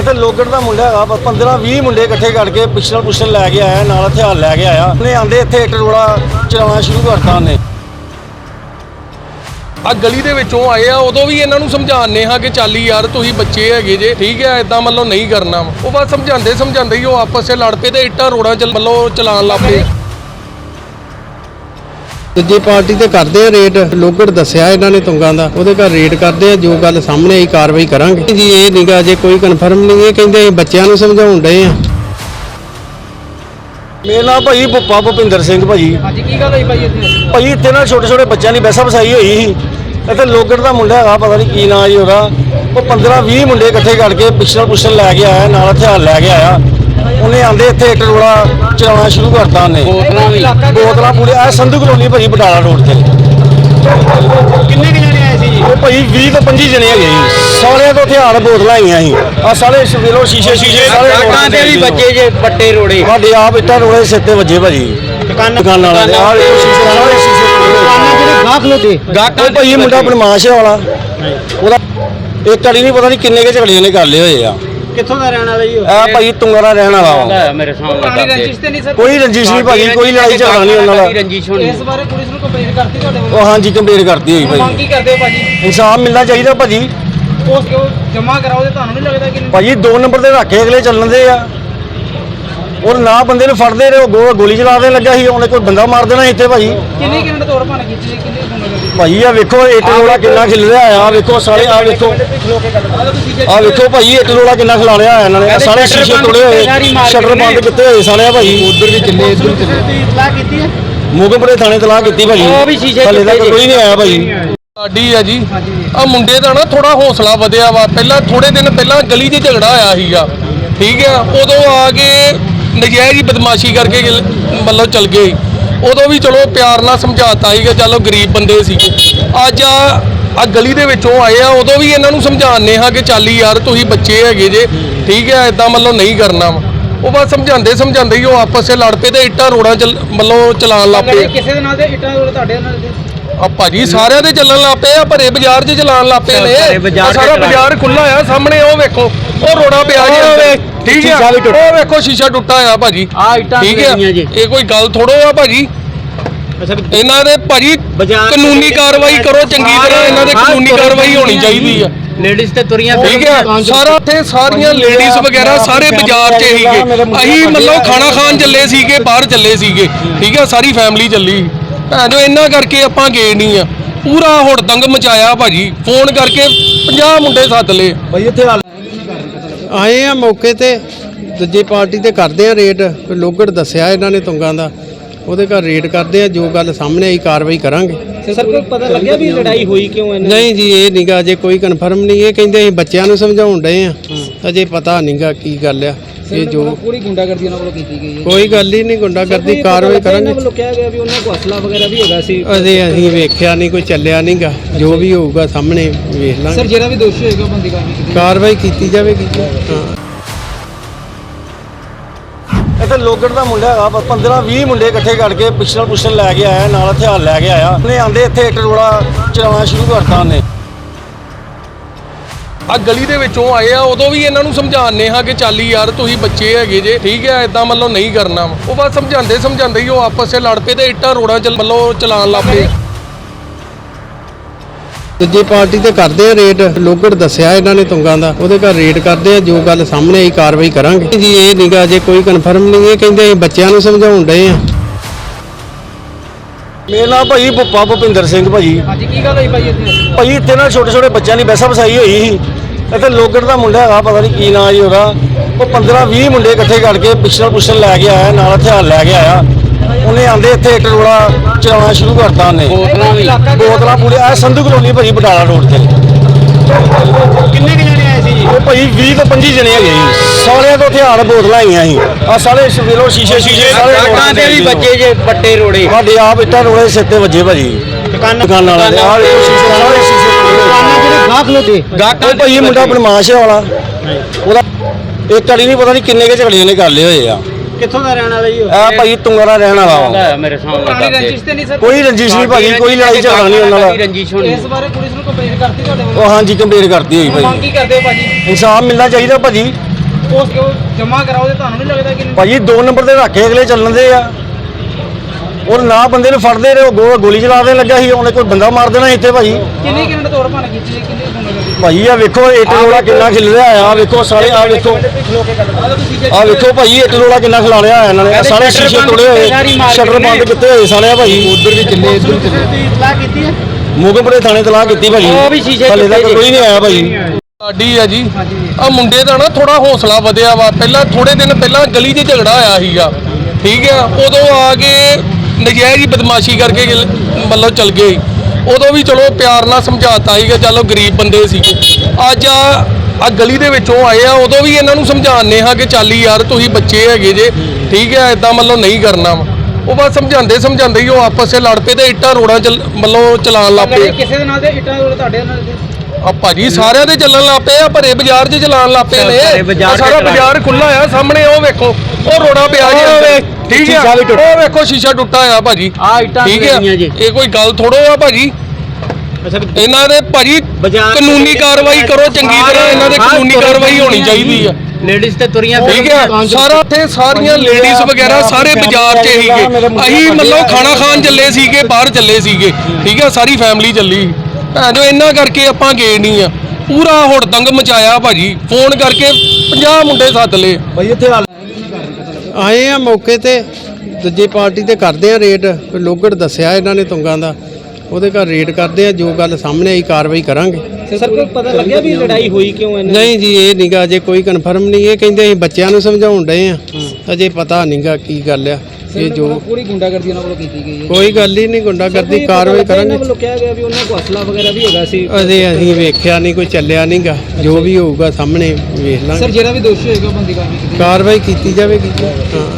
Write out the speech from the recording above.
ਇੱਥੇ ਲੋਗੜ ਦਾ ਮੁੰਡਾ ਹੈਗਾ 15 20 ਮੁੰਡੇ ਇਕੱਠੇ ਕਰਕੇ ਪਿਸਟਲ ਪੁਸਟਲ ਲੈ ਕੇ ਆਇਆ, ਨਾਲ ਹਥਿਆਰ ਲੈ ਕੇ ਆਇਆ। ਉਹਨੇ ਆਂਦੇ ਇੱਥੇ ਇੱਟ ਰੋੜਾ ਚਲਾਉਣਾ ਸ਼ੁਰੂ ਕਰਤਾ ਉਹਨੇ। ਆ ਗਲੀ ਦੇ ਵਿੱਚੋਂ ਆਏ ਆ, ਉਦੋਂ ਵੀ ਇਹਨਾਂ ਨੂੰ ਸਮਝਾਉਂਦੇ ਹਾਂ ਕਿ ਚੱਲ ਯਾਰ, ਤੁਸੀਂ ਬੱਚੇ ਹੈਗੇ ਜੇ, ਠੀਕ ਹੈ ਇਦਾਂ ਮਤਲਬ ਨਹੀਂ ਕਰਨਾ। ਉਹ ਬਸ ਸਮਝਾਉਂਦੇ ਸਮਝਾਉਂਦੇ ਹੀ ਉਹ ਆਪਸ 'ਚ ਲੜ ਪਏ ਤੇ ਇੱਟਾਂ ਰੋੜਾਂ ਚ ਮਤਲਬ ਚਲਾਉਣ ਲੱਗ ਪਏ। ਦੂਜੀ ਪਾਰਟੀ ਤੇ ਕਰਦੇ ਆ ਰੇਟ ਲੋਗੜ ਦੱਸਿਆ ਇਹਨਾਂ ਨੇ ਤੁੰਗਾਂ ਦਾ। ਉਹਦੇ ਘਰ ਰੇਟ ਕਰਦੇ ਆ। ਜੋ ਗੱਲ ਸਾਹਮਣੇ ਆਈ ਕਾਰਵਾਈ ਕਰਾਂਗੇ। ਜੀ ਇਹ ਨਹੀਂਗਾ ਜੇ ਕੋਈ ਕਨਫਰਮ ਨਹੀਂ ਇਹ ਕਹਿੰਦੇ ਅਸੀਂ ਬੱਚਿਆਂ ਨੂੰ ਸਮਝਾਉਣ ਡਏ ਆ। ਮੇਰਾ ਭਾਈ ਭੁੱਪਾ ਭੁਪਿੰਦਰ ਸਿੰਘ ਭਾਜੀ। ਹਾਂਜੀ ਕੀ ਗੱਲ ਹੋਈ ਭਾਈ ਇੱਥੇ? ਭਾਈ ਇੱਥੇ ਨਾ ਛੋਟੇ ਛੋਟੇ ਬੱਚਿਆਂ ਦੀ ਬੈਸਾ ਵਸਾਈ ਹੋਈ ਸੀ। ਇੱਥੇ ਲੋਗੜ ਦਾ ਮੁੰਡਾ ਹੈਗਾ ਪਤਾ ਨਹੀਂ ਕੀ ਨਾਂ ਜੀ ਉਹਦਾ। ਉਹ 15 20 ਮੁੰਡੇ ਇਕੱਠੇ ਕਰਕੇ ਪਿਸਟਲ ਪੁਸਟਲ ਲੈ ਕੇ ਆਇਆ ਨਾਲ ਹਥਿਆਰ ਲੈ ਕੇ ਆਇਆ। ਉਹਨੇ ਆਂਦੇ ਇੱਥੇ ਇੱਟ ਰੋੜਾ ਚਲਾਉਣਾ ਸ਼ੁਰੂ ਕਰਤਾ ਉਹਨੇ। ਬੋਤਲਾਂ ਵੀ। ਬੋਤਲਾਂ ਪੂਰੇ ਆ ਸੰਧੂ ਕਲੋਨੀ ਭਾਜੀ ਬਟਾਲਾ ਰੋਡ ਤੇ। ਕਿੰਨੇ ਕਿ ਜਣੇ ਆਏ ਸੀ? ਜੀ ਉਹ ਭਾਈ 20 ਤੋਂ 25 ਜਣੇ ਹੈਗੇ ਜੀ ਸਾਰਿਆਂ ਤੋਂ ਹਥਿਆਰ ਬੋਤਲਾਂ ਆਈਆਂ ਸੀ। ਆ ਸਾਰੇ ਵੇਲੋ ਸ਼ੀਸ਼ੇ ਸ਼ੀਸ਼ੇ ਸਾਰੇ ਦੁਕਾਨਾਂ ਦੇ ਵੀ ਬੱਚੇ ਜੇ ਵੱਡੇ ਰੋੜੇ। ਸਾਡੇ ਆਪ ਇੱਟਾਂ ਰੋੜੇ ਸਿਰ ਤੇ ਵੱਜੇ ਭਾਜੀ। ਦੁਕਾਨਾਂ ਦੁਕਾਨਾਂ ਵਾਲੇ ਆ ਸ਼ੀਸ਼ੇ ਸਾਰੇ ਸ਼ੀਸ਼ੇ ਦੁਕਾਨਾਂ ਜਿਹੜੇ ਗਾਹਕ ਲੋਦੇ ਉਹ ਭਾਈ ਮੁੰਡਾ ਬਦਮਾਸ਼ ਹੈ ਵਾਲਾ। ਉਹਦਾ ਇੱਕ ਘੜੀ ਨਹੀਂ ਪਤਾ ਨਹੀਂ ਕਿੰਨੇ ਕੇ ਝਗੜੇ ਉਹਨੇ ਕਰ ਲਏ ਹੋਏ ਆ। ਕਿੱਥੋਂ ਦਾ ਰਹਿਣ ਵਾਲਾ ਜੀ ਉਹ? ਆ ਭਾਈ ਤੁੰਗਾ ਦਾ ਰਹਿਣ ਵਾਲਾ ਵਾ। ਮੇਰੇ ਸਾਹਮਣੇ ਪੁਰਾਣੀ ਰੰਜਿਸ਼ ਤੇ ਨਹੀਂ ਸਰ? ਕੋਈ ਰੰਜਿਸ਼ ਨਹੀਂ ਭਾਜੀ ਕੋਈ ਲੜਾਈ ਝਗੜਾ ਨਹੀਂ ਉਹਨਾਂ ਦਾ। ਰੰਜੀਸ਼ ਹੋਣੀ। ਇਸ ਬਾਰੇ ਪੁਲਿਸ ਨੂੰ ਕੰਪਲੇਂਟ ਕਰਤੀ ਤੁਹਾਡੇ ਵੱਲੋਂ? ਉਹ ਹਾਂਜੀ ਕੰਪੇਅਰ ਕਰਦੀ ਹੋਈ ਮੰਗ ਭਾਜੀ ਕੀ ਕਰਦੇ ਹੋ ਭਾਜੀ? ਇਨਸਾਫ ਮਿਲਣਾ ਚਾਹੀਦਾ ਭਾਜੀ। ਉਸ ਕਿਉਂ ਜਮਾ ਕਰਾਓ ਤੇ ਤੁਹਾਨੂੰ ਨਹੀਂ ਲੱਗਦਾ ਕਿ ਭਾਜੀ ਦੋ ਨੰਬਰ ਤੇ ਰੱਖੇ ਅਗਲੇ ਚੱਲਣ ਦੇ ਆ। ਉਹ ਨਾ ਬੰਦੇ ਨੂੰ ਫੜਦੇ ਰਹੇ ਉਹ ਗੋ- ਗੋਲੀ ਚਲਾ ਦੇਣ ਲੱਗਾ ਸੀ ਉਹਨੇ ਕੋਈ ਬੰਦਾ ਮਾਰ ਦੇਣਾ ਇੱਥੇ ਭਾਜੀ ਕਿੰਨੇ ਕਿੰਨੇ ਤੋੜ ਭੰਨ ਕੀਤੀ ਜੀ ਕਿੰਨੇ ਭਾਜੀ ਆ ਵੇਖੋ ਇੱਟ ਰੋਲਾ ਕਿੰਨਾ ਖਿਲ ਰਿਹਾ ਆ ਵੇਖੋ ਸਾਰੇ ਆ ਵੇਖੋ। ਆ ਵੇਖੋ ਭਾਜੀ ਇੱਟ ਰੋਲਾ ਕਿੰਨਾ ਖਿਲਾ ਰਿਹਾ ਆ ਇਹਨਾਂ ਨੇ। ਆਹ ਸਾਰੇ ਸ਼ੀਸ਼ੇ ਤੋੜੇ ਹੋਏ ਸ਼ਟਰ ਬੰਦ ਕੀਤੇ ਹੋਏ ਸਾਰੇ ਆ ਭਾਜੀ ਉਧਰ ਵੀ ਚੱਲੇ ਇੱਧਰ ਇਤਲਾਹ ਕੀਤੀ ਹੈ? ਮੋਗਮਪੁਰੇ ਥਾਣੇ ਤਲਾਹ ਕੀਤੀ ਭਾਜੀ ਉਹ ਵੀ ਸ਼ੀਸ਼ੇ ਹਲੇ ਤੱਕ ਕੋਈ ਨਹੀਂ ਆਇਆ ਭਾਜੀ ਸਾਡੀ ਆ ਜੀ। ਆ ਮੁੰਡੇ ਦਾ ਨਾ ਥੋੜਾ ਹੌਸਲਾ ਵਧਿਆ ਵਾ। ਪਹਿਲਾਂ ਥੋੜੇ ਦਿਨ ਪਹਿਲਾਂ ਗਲੀ 'ਚ ਝਗੜਾ ਹੋਇਆ ਸੀਗਾ। ਠੀਕ ਆ? ਉਦੋਂ ਆ ਕੇ ਨਜਾਇਜ਼ ਹੀ ਬਦਮਾਸ਼ੀ ਕਰਕੇ ਮਤਲਬ ਚਲ ਗਏ। ਉਦੋਂ ਵੀ ਚਲੋ ਪਿਆਰ ਨਾਲ ਸਮਝਾਤਾ ਸੀ ਕਿ ਚਲੋ ਗਰੀਬ ਬੰਦੇ ਸੀ ਅੱਜ ਆ ਆ ਗਲੀ ਦੇ ਵਿੱਚੋਂ ਆਏ ਆ ਉਦੋਂ ਵੀ ਇਹਨਾਂ ਨੂੰ ਸਮਝਾਉਂਦੇ ਹਾਂ ਕਿ ਚੱਲ ਯਾਰ ਤੁਸੀਂ ਬੱਚੇ ਹੈਗੇ ਜੇ ਠੀਕ ਹੈ ਇਦਾਂ ਮਤਲਬ ਨਹੀਂ ਕਰਨਾ ਵਾ। ਉਹ ਬਸ ਸਮਝਾਉਂਦੇ ਸਮਝਾਉਂਦੇ ਹੀ ਉਹ ਆਪਸ 'ਚ ਲੜ ਪਏ ਤੇ ਇੱਟਾਂ ਰੋੜਾਂ ਚ ਮਤਲਬ ਚਲਾਉਣ ਲੱਗ ਪਏ। ਕਿਸੇ ਦੇ ਨਾਲ ਦੇ ਇੱਟਾਂ ਤੋੜ ਤੁਹਾਡੇ ਨਾਲ ਦੇ? ਆ ਭਾਜੀ ਸਾਰਿਆਂ ਦੇ ਚੱਲਣ ਲੱਗ ਪਏ ਆ ਭਰੇ ਬਾਜ਼ਾਰ 'ਚ ਚਲਾਉਣ ਲੱਗ ਪਏ ਨੇ। ਸਾਰਾ। ਬਾਜ਼ਾਰ ਖੁੱਲਾ ਆ ਸਾਹਮਣੇ ਉਹ ਵੇਖੋ ਉਹ ਰੋੜਾ ਪਿਆ ਜੀ ਠੀਕ ਸ਼ੀਸ਼ਾ ਹੈ ਵੀ ਟੁੱਟਾ। ਉਹ ਵੇਖੋ ਸ਼ੀਸ਼ਾ ਟੁੱਟਾ ਆ ਭਾਜੀ। ਆਹ ਇੱਟਾਂ ਠੀਕ ਹੈ ਗਈਆਂ ਜੀ। ਇਹ ਕੋਈ ਗੱਲ ਥੋੜੋ ਆ ਭਾਜੀ? ਇਹਨਾਂ ਦੇ ਭਾਜੀ ਬਾਜ਼ਾਰ ਕਾਨੂੰਨੀ ਕਾਰਵਾਈ ਕਰੋ ਚੰਗੀ ਤਰ੍ਹਾਂ ਇਹਨਾਂ ਦੇ ਕਾਨੂੰਨੀ ਕਾਰਵਾਈ ਹੋਣੀ ਚਾਹੀਦੀ ਆ। ਲੇਡੀਜ਼ ਤੇ ਤੁਰੀਆਂ ਠੀਕ ਹੈ ਸਾਰਾ ਇੱਥੇ ਸਾਰੀਆਂ ਲੇਡੀਜ਼ ਵਗੈਰਾ ਸਾਰੇ ਬਾਜ਼ਾਰ 'ਚ ਸੀਗੇ। ਅਸੀਂ ਮਤਲਬ ਖਾਣਾ ਖਾਣ ਚੱਲੇ ਸੀਗੇ ਬਾਹਰ ਚੱਲੇ ਸੀਗੇ। ਠੀਕ ਹੈ ਸਾਰੀ ਫੈਮਿਲੀ ਚੱਲੀ। ਭੈਣ ਜੋ ਇੰਨਾ ਕਰਕੇ ਆਪਾਂ ਗਏ ਨਹੀਂ ਆ। ਪੂਰਾ ਹੁੜਦੰਗ ਮਚਾਇਆ ਭਾਜੀ। ਫੋਨ ਕਰਕੇ 50 ਮੁੰਡੇ ਸੱਦ ਲਏ। ਭਾਈ ਇੱਥੇ ਹਾਲ ਆਏ ਆ ਮੌਕੇ ਤੇ, ਦੂਜੀ ਪਾਰਟੀ ਤੇ ਕਰਦੇ ਆ ਰੇਟ ਲੋਗੜ ਦੱਸਿਆ ਇਹਨਾਂ ਨੇ ਤੁੰਗਾਂ ਦਾ। ਉਹਦੇ ਘਰ ਰੇਟ ਕਰਦੇ ਆ ਜੋ ਗੱਲ ਸਾਹਮਣੇ ਆਈ ਕਾਰਵਾਈ ਕਰਾਂਗੇ। ਸਰ ਕੋਈ ਪਤਾ ਲੱਗਿਆ ਵੀ ਲੜਾਈ ਹੋਈ ਕਿਉਂ ਇਹਨਾਂ ਨਹੀਂ ਜੀ ਇਹ ਨਹੀਂਗਾ ਜੇ ਕੋਈ ਕਨਫਰਮ ਨਹੀਂ ਇਹ ਕਹਿੰਦੇ ਅਸੀਂ ਬੱਚਿਆਂ ਨੂੰ ਸਮਝਾਉਣ ਡਏ ਆ। ਅਜੇ ਪਤਾ ਨਹੀਂਗਾ ਕੀ ਗੱਲ ਆ ਇਹ ਜੋ ਪੂਰੀ ਗੁੰਡਾਗਰਦੀ ਉਹਨਾਂ ਵੱਲੋਂ ਕੀਤੀ ਗਈ ਹੈ। ਕੋਈ ਗੱਲ ਹੀ ਨਹੀਂ ਗੁੰਡਾਗਰਦੀ ਕਾਰਵਾਈ ਕਰਾਂਗੇ ਇਹਨਾਂ ਵੱਲੋਂ ਕਿਹਾ ਗਿਆ ਵੀ ਉਹਨਾਂ ਕੋਲ ਅਸਲਾ ਵਗੈਰਾ ਵੀ ਹੈਗਾ ਸੀ। ਅਜੇ ਅਸੀਂ ਵੇਖਿਆ ਨਹੀਂ ਕੋਈ ਚੱਲਿਆ ਨਹੀਂਗਾ ਜੋ ਵੀ ਹੋਊਗਾ ਸਾਹਮਣੇ ਵੇਖ ਸਰ ਲਾਂਗੇ ਜਿਹੜਾ ਵੀ ਦੋਸ਼ੀ ਹੋਏਗਾ ਬੰਦੀ ਕਾਰਵਾਈ ਕੀਤੀ ਕਾਰਵਾਈ ਕੀਤੀ ਜਾਵੇਗੀ। ਹਾਂ। ਲੋਗੜ ਦਾ ਮੁੰਡਾ ਹੈਗਾ 15 20 ਮੁੰਡੇ ਇਕੱਠੇ ਕਰਕੇ ਪਿਸਟਲ ਪੁਸਟਲ ਲੈ ਕੇ ਆਇਆ, ਨਾਲ ਹਥਿਆਰ ਲੈ ਕੇ ਆਇਆ। ਉਹਨੇ ਆਂਦੇ ਇੱਥੇ ਇੱਟ ਰੋੜਾ ਚਲਾਉਣਾ ਸ਼ੁਰੂ ਕਰਤਾ ਉਹਨੇ। ਆ ਗਲੀ ਦੇ ਵਿੱਚੋਂ ਆਏ ਆ, ਉਦੋਂ ਵੀ ਇਹਨਾਂ ਨੂੰ ਸਮਝਾਉਂਦੇ ਹਾਂ ਕਿ ਚੱਲ ਯਾਰ, ਤੁਸੀਂ ਬੱਚੇ ਹੈਗੇ ਜੇ, ਠੀਕ ਹੈ ਇਦਾਂ ਮਤਲਬ ਨਹੀਂ ਕਰਨਾ। ਉਹ ਬਸ ਸਮਝਾਉਂਦੇ ਸਮਝਾਉਂਦੇ ਹੀ ਉਹ ਆਪਸ 'ਚ ਲੜ ਪਏ ਤੇ ਇੱਟਾਂ ਰੋੜਾਂ ਚ ਮਤਲਬ ਚਲਾਉਣ ਲੱਗ ਪਏ। ਦੂਜੀ ਪਾਰਟੀ ਤੇ ਕਰਦੇ ਆ ਰੇਟ ਲੋਗੜ ਦੱਸਿਆ ਇਹਨਾਂ ਨੇ ਤੁੰਗਾਂ ਦਾ ਉਹਦੇ ਘਰ ਰੇਟ ਕਰਦੇ ਆ ਜੋ ਗੱਲ ਸਾਹਮਣੇ ਆਈ ਕਾਰਵਾਈ ਕਰਾਂਗੇ। ਜੀ ਇਹ ਨਹੀਂਗਾ ਜੇ ਕੋਈ ਕਨਫਰਮ ਨਹੀਂ ਇਹ ਕਹਿੰਦੇ ਅਸੀਂ ਬੱਚਿਆਂ ਨੂੰ ਸਮਝਾਉਣ ਡਏ ਆ। ਮੇਰਾ ਭਾਈ ਭੁੱਪਾ ਭੁਪਿੰਦਰ ਸਿੰਘ ਭਾਜੀ। ਹਾਂਜੀ ਕੀ ਗੱਲ ਹੋਈ ਭਾਈ ਇੱਥੇ? ਭਾਈ ਇੱਥੇ ਨਾ ਛੋਟੇ ਛੋਟੇ ਬੱਚਿਆਂ ਦੀ ਬੈਸਾ ਵਸਾਈ ਹੋਈ ਸੀ। ਇੱਥੇ ਲੋਗੜ ਦਾ ਮੁੰਡਾ ਹੈਗਾ ਪਤਾ ਨਹੀਂ ਕੀ ਨਾਂ ਜੀ ਉਹਦਾ। ਉਹ 15 20 ਮੁੰਡੇ ਇਕੱਠੇ ਕਰਕੇ ਪਿਸਟਲ ਪੁਸਟਲ ਲੈ ਕੇ ਆਇਆ ਨਾਲ ਹਥਿਆਰ ਲੈ ਕੇ ਆਇਆ। ਉਹਨੇ ਆਂਦੇ ਇੱਥੇ ਇੱਟ ਰੋੜਾ ਚਲਾਉਣਾ ਸ਼ੁਰੂ ਕਰਤਾ ਉਹਨੇ। ਬੋਤਲਾਂ ਵੀ ਬੋਤਲਾਂ ਪੂਰੇ ਆ ਸੰਧੂ ਕਲੋਨੀ ਭਾਜੀ ਬਟਾਲਾ ਰੋਡ ਤੇ। ਕਿੰਨੇ ਕਿ ਜਣੇ ਆਏ ਸੀ ਜੀ? ਉਹ ਭਾਈ 20 ਤੋਂ 25 ਜਣੇ ਹੈਗੇ ਜੀ। ਸਾਰਿਆਂ ਤੋਂ ਹਥਿਆਰ ਬੋਤਲਾਂ ਆਈਆਂ ਸੀ। ਆ ਸਾਰੇ ਵੇਲੋ ਸ਼ੀਸ਼ੇ ਸ਼ੀਸ਼ੇ ਸਾਰੇ ਦੁਕਾਨਾਂ ਦੇ ਵੀ ਬੱਚੇ ਜੇ ਵੱਡੇ ਰੋੜੇ। ਸਾਡੇ ਆਪ ਇੱਟਾਂ ਰੋੜੇ ਸਿਰ ਤੇ ਵੱਜੇ ਭਾਜੀ। ਦੁਕਾਨਾਂ ਦੁਕਾਨਾਂ ਵਾਲੇ ਆ ਸ਼ੀਸ਼ੇ ਸਾਰੇ ਸ਼ੀਸ਼ੇ ਹੋਏ। ਜਿਹੜੇ ਗਾਹਕ ਲੋਦੇ ਉਹ ਭਾਈ ਮੁੰਡਾ ਬਦਮਾਸ਼ ਵਾਲਾ। ਉਹਦਾ ਇੱਕ ਘੜੀ ਨਹੀਂ ਪਤਾ ਨਹੀਂ ਕਿੰਨੇ ਕੇ ਝਗੜੇ ਉਹਨੇ ਕਰ ਲਏ ਹੋਏ ਆ। ਕਿੱਥੋਂ ਦਾ ਰਹਿਣ ਵਾਲਾ ਜੀ ਉਹ? ਆ ਭਾਈ ਤੁੰਗਾ ਦਾ ਰਹਿਣ ਵਾਲਾ ਵਾ। ਮੇਰੇ ਪੁਰਾਣੀ ਸਾਹਮਣੇ ਰੰਜਿਸ਼ ਤੇ ਨਹੀਂ ਸਰ। ਕੋਈ ਰੰਜਿਸ਼ ਨਹੀਂ ਭਾਜੀ ਕੋਈ ਲੜਾਈ ਝਗੜਾ ਨਹੀਂ ਉਹਨਾਂ ਦਾ। ਰੰਜੀਸ਼ ਹੋਣੀ। ਇਸ ਬਾਰੇ ਪੁਲਿਸ ਨੂੰ ਕੰਪਲੇਂਟ ਕਰਤੀ ਤੁਹਾਡੇ ਵੱਲੋਂ? ਉਹ ਹਾਂਜੀ ਕੰਪੇਅਰ ਕਰਦੀ ਹੋਈ ਮੰਗ ਭਾਜੀ ਕੀ ਕਰਦੇ ਹੋ ਭਾਜੀ? ਇਨਸਾਫ ਮਿਲਣਾ ਚਾਹੀਦਾ ਭਾਜੀ। ਉਸ ਕੋ ਜਮਾ ਕਰਾਓ ਤੇ ਤੁਹਾਨੂੰ ਨਹੀਂ ਲੱਗਦਾ ਕਿ ਭਾਜੀ ਦੋ ਨੰਬਰ ਤੇ ਰੱਖ ਅਗਲੇ ਚੱਲਣ ਦੇ ਆ। ਉਹ ਨਾ ਬੰਦੇ ਨੂੰ ਫੜਦੇ ਰਹੇ ਉਹ ਗੋ- ਗੋਲੀ ਚਲਾ ਦੇਣ ਲੱਗਾ ਸੀ ਉਹਨੇ ਕੋਈ ਬੰਦਾ ਮਾਰ ਦੇਣਾ ਇੱਥੇ ਭਾਜੀ। ਕਿੰਨੇ ਕਿੰਨੇ ਤੋੜ ਭੰਨ ਕੀਤੀ ਹੈ? ਕਿੰਨੇ ਭਾਜੀ ਆ ਵੇਖੋ ਇੱਟ ਲੋੜਾ ਕਿੰਨਾ ਖਿਲ ਰਿਹਾ ਆ ਵੇਖੋ ਸਾਰੇ ਆ ਵੇਖੋ। ਆ ਵੇਖੋ ਭਾਜੀ ਇੱਟ ਲੋੜਾ ਕਿੰਨਾ ਖਿਲਾ ਰਿਹਾ ਇਹਨਾਂ ਨੇ। ਸਾਰੇ ਸ਼ੀਸ਼ੇ ਤੋੜੇ ਹੋਏ ਸ਼ਟਰ ਬੰਦ ਕੀਤੇ ਹੋਏ ਸਾਰੇ ਆ ਭਾਜੀ ਉਧਰ ਵੀ ਕਿੰਨੇ ਇੱਧਰ ਵੀ ਕਿੰਨੇ? ਇਤਲਾਹ ਕੀਤੀ ਹੈ? ਮੋਗਮਪੁਰੇ ਥਾਣੇ ਤਲਾਕ ਕੀਤੀ ਭਾਜੀ ਉਹ ਵੀ ਸ਼ੀਸ਼ੇ ਹਲੇ ਤੱਕ ਕੋਈ ਨਹੀਂ ਆਇਆ ਭਾਜੀ ਸਾਡੀ ਆ ਜੀ। ਆ ਮੁੰਡੇ ਦਾ ਨਾ ਥੋੜਾ ਹੌਸਲਾ ਵਧਿਆ ਵਾ। ਪਹਿਲਾਂ ਥੋੜੇ ਦਿਨ ਪਹਿਲਾਂ ਗਲੀ 'ਚ ਝਗੜਾ ਹੋਇਆ ਸੀਗਾ। ਠੀਕ ਆ? ਉਦੋਂ ਆ ਕੇ ਨਜਾਇਜ਼ ਬਦਮਾਸ਼ੀ ਕਰਕੇ ਮਤਲਬ ਚਲ ਗਏ। ਉਦੋਂ ਵੀ ਚਲੋ ਪਿਆਰ ਨਾਲ ਸਮਝਾਤਾ ਸੀਗਾ ਚਲੋ ਗਰੀਬ ਬੰਦੇ ਸੀਗੇ। ਅੱਜ ਆ ਆ ਗਲੀ ਦੇ ਵਿੱਚੋਂ ਆਏ ਆ ਉਦੋਂ ਵੀ ਇਹਨਾਂ ਨੂੰ ਸਮਝਾਉਂਦੇ ਹਾਂ ਕਿ ਚੱਲ ਯਾਰ ਤੁਸੀਂ ਬੱਚੇ ਹੈਗੇ ਜੇ ਠੀਕ ਹੈ ਇਦਾਂ ਮਤਲਬ ਨਹੀਂ ਕਰਨਾ ਵਾ। ਉਹ ਬਸ ਸਮਝਾਉਂਦੇ ਸਮਝਾਉਂਦੇ ਹੀ ਉਹ ਆਪਸ 'ਚ ਲੜ ਪਏ ਤੇ ਇੱਟਾਂ ਰੋੜਾਂ ਚ ਮਤਲਬ ਚਲਾਉਣ ਲੱਗ ਪਏ। ਕਿਸੇ ਦੇ ਨਾਲ ਤੇ ਇੱਟਾਂ ਤੋੜ ਤੁਹਾਡੇ ਨਾਲ? ਆ ਭਾਜੀ ਸਾਰਿਆਂ ਦੇ ਚੱਲਣ ਲੱਗ ਪਏ ਆ ਭਰੇ ਬਾਜ਼ਾਰ 'ਚ ਚਲਾਉਣ ਲੱਗ ਪਏ ਨੇ। ਸਾਰੇ ਬਾਜ਼ਾਰ ਆਹ 'ਚ ਸਾਰਾ ਚਲਾਉਣ। ਬਾਜ਼ਾਰ ਖੁੱਲਾ ਆ ਸਾਹਮਣੇ ਉਹ ਵੇਖੋ ਉਹ ਰੋੜਾ ਪਿਆ ਜੀ ਅੰਦਰ। ਠੀਕ ਆ? ਉਹ ਵੇਖੋ ਸ਼ੀਸ਼ਾ ਟੁੱਟਾ ਆ ਭਾਜੀ। ਆਹ ਇੱਟਾਂ ਠੀਕ ਆ? ਲੱਗੀਆਂ ਜੀ। ਇਹ ਕੋਈ ਗੱਲ ਥੋੜੋ ਆ ਭਾਜੀ। ਇਹਨਾਂ ਦੇ ਭਾਜੀ ਬਾਜ਼ਾਰ 'ਚ ਕਾਨੂੰਨੀ ਕਾਰਵਾਈ ਕਰੋ ਚੰਗੀ ਤਰ੍ਹਾਂ ਇਹਨਾਂ ਦੇ ਕਾਨੂੰਨੀ ਕਾਰਵਾਈ ਹੋਣੀ ਚਾਹੀਦੀ ਆ। ਲੇਡੀਜ਼ ਤੇ ਤੁਰੀਆਂ ਠੀਕ ਹੈ ਸਾਰਾ ਇੱਥੇ ਸਾਰੀਆਂ ਲੇਡੀਜ਼ ਵਗੈਰਾ ਸਾਰੇ ਬਾਜ਼ਾਰ 'ਚ ਸੀਗੇ। ਅਸੀਂ ਮਤਲਬ ਖਾਣਾ ਖਾਣ ਚੱਲੇ ਸੀਗੇ ਬਾਹਰ ਚੱਲੇ ਸੀਗੇ। ਠੀਕ ਹੈ ਸਾਰੀ ਫੈਮਿਲੀ ਚੱਲੀ। ਭੈਣ ਜੋ ਇੰਨਾ ਕਰਕੇ ਆਪਾਂ ਗਏ ਨਹੀਂ ਆ। ਪੂਰਾ ਹੁੜਦੰਗ ਮਚਾਇਆ ਭਾਜੀ। ਫੋਨ ਕਰਕੇ 50 ਮੁੰਡੇ ਸੱਦ ਲਏ। ਭਾਜੀ ਇੱਥੇ ਆਏ ਆ ਮੌਕੇ ਤੇ, ਦੂਜੀ ਪਾਰਟੀ ਤੇ ਕਰਦੇ ਆ ਰੇਡ। ਲੋਗੜ ਦੱਸਿਆ ਇਹਨਾਂ ਨੇ ਤੁੰਗਾਂ ਦਾ। ਉਹਦੇ ਘਰ ਰੇਡ ਕਰਦੇ ਆ ਜੋ ਗੱਲ ਸਾਹਮਣੇ ਆਈ ਕਾਰਵਾਈ ਕਰਾਂਗੇ। ਸਰ ਕੋਈ ਪਤਾ ਲੱਗਿਆ ਵੀ ਲੜਾਈ ਹੋਈ ਕਿਉਂ ਹੈ ਨਹੀਂ ਜੀ ਇਹ ਨਹੀਂਗਾ ਅਜੇ ਕੋਈ ਕਨਫਰਮ ਨਹੀਂ ਇਹ ਕਹਿੰਦੇ ਅਸੀਂ ਬੱਚਿਆਂ ਨੂੰ ਸਮਝਾਉਣ ਡਏ ਆ। ਅਜੇ ਪਤਾ ਨਹੀਂਗਾ ਕੀ ਗੱਲ ਆ ਇਹ ਜੋ ਪੂਰੀ ਗੁੰਡਾਗਰਦੀ ਉਹਨਾਂ ਵੱਲੋਂ ਕੀਤੀ ਗਈ ਹੈ। ਕੋਈ ਗੱਲ ਹੀ ਨਹੀਂ ਗੁੰਡਾਗਰਦੀ ਕਾਰਵਾਈ ਕਰਾਂਗੇ। ਵੱਲੋਂ ਕਿਹਾ ਗਿਆ ਵੀ ਉਹਨਾਂ ਕੋਲ ਅਸਲਾ ਵਗੈਰਾ ਵੀ ਹੈਗਾ ਸੀ। ਅਜੇ ਅਸੀਂ ਵੇਖਿਆ ਨਹੀਂ ਕੋਈ ਚੱਲਿਆ ਨਹੀਂਗਾ। ਜੋ ਵੀ ਹੋਊਗਾ ਸਾਹਮਣੇ ਵੇਖ ਲਾਂਗੇ। ਜਿਹੜਾ ਵੀ ਦੋਸ਼ੀ ਹੋਏਗਾ ਬੰਦੀ ਕਾਰਵਾਈ ਕੀਤੀ ਜਾਵੇਗੀ। ਹਾਂ।